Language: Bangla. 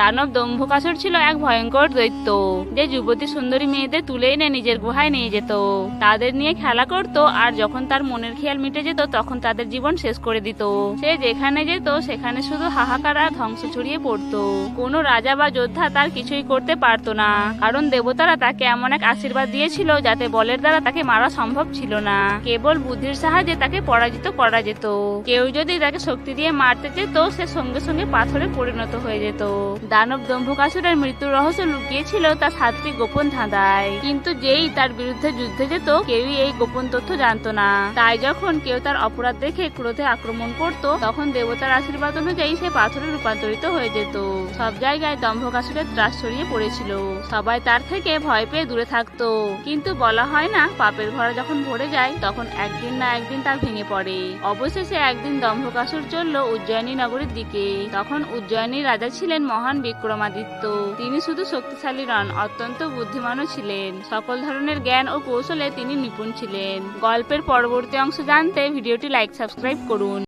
দানব দম্ভকাসুর ছিল এক ভয়ঙ্কর দৈত্য। যে যুবতী সুন্দরী মেয়েদের তুলে এনে নিজের গুহায় নিয়ে যেত। তাদের নিয়ে খেলা করত আর যখন তার মনের খেয়াল মিটে যেত, তখন তাদের জীবন শেষ করে দিত। সে যেখানে যেত, সেখানে শুধু হাহাকার আর ধ্বংস ছড়িয়ে পড়তো। কোনো রাজা বা যোদ্ধা তার কিছুই করতে পারতো না। কারণ দেবতারা তাকে এমন এক আশীর্বাদ দিয়েছিল যাতে বলের দ্বারা তাকে মারা সম্ভব ছিল না। কেবল বুদ্ধির সাহায্যে তাকে পরাজিত করা যেত। কেউ যদি তাকে শক্তি দিয়ে মারতে যেত, সে সঙ্গে সঙ্গে পাথরে পরিণত হয়ে যেত। দানব দম্ভকাসুরের মৃত্যুর রহস্য লুকিয়েছিল তার সাতটি গোপন ধাঁধায়। কিন্তু যেই তার বিরুদ্ধে যুদ্ধে যেত, কেউই এই গোপন তথ্য জানতো না। তাই যখন কেউ তার অপরাধ দেখে ক্রোধে আক্রমণ করত, তখন দেবতার আশীর্বাদ অনুযায়ী সে পাথরে রূপান্তরিত হয়ে যেত। সব জায়গায় দম্ভকাসুরের ত্রাস ছড়িয়ে পড়েছিল। সবাই তার থেকে ভয় পেয়ে দূরে থাকতো। কিন্তু বলা হয় না, পাপের ঘরে যখন ভরে যায়, তখন একদিন না একদিন তার ভেঙে পড়ে। অবশেষে একদিন দম্ভকাসুর চলল উজ্জয়িনী নগরীর দিকে। তখন উজ্জয়িনীর রাজা ছিলেন মহান বিক্রমাদিত্য। তিনি শুধু শক্তিশালী নন, অত্যন্ত বুদ্ধিমানও ছিলেন। সকল ধরনের জ্ঞান ও কৌশলে তিনি নিপুণ ছিলেন। গল্পের পরবর্তী অংশ জানতে ভিডিওটি লাইক সাবস্ক্রাইব করুন।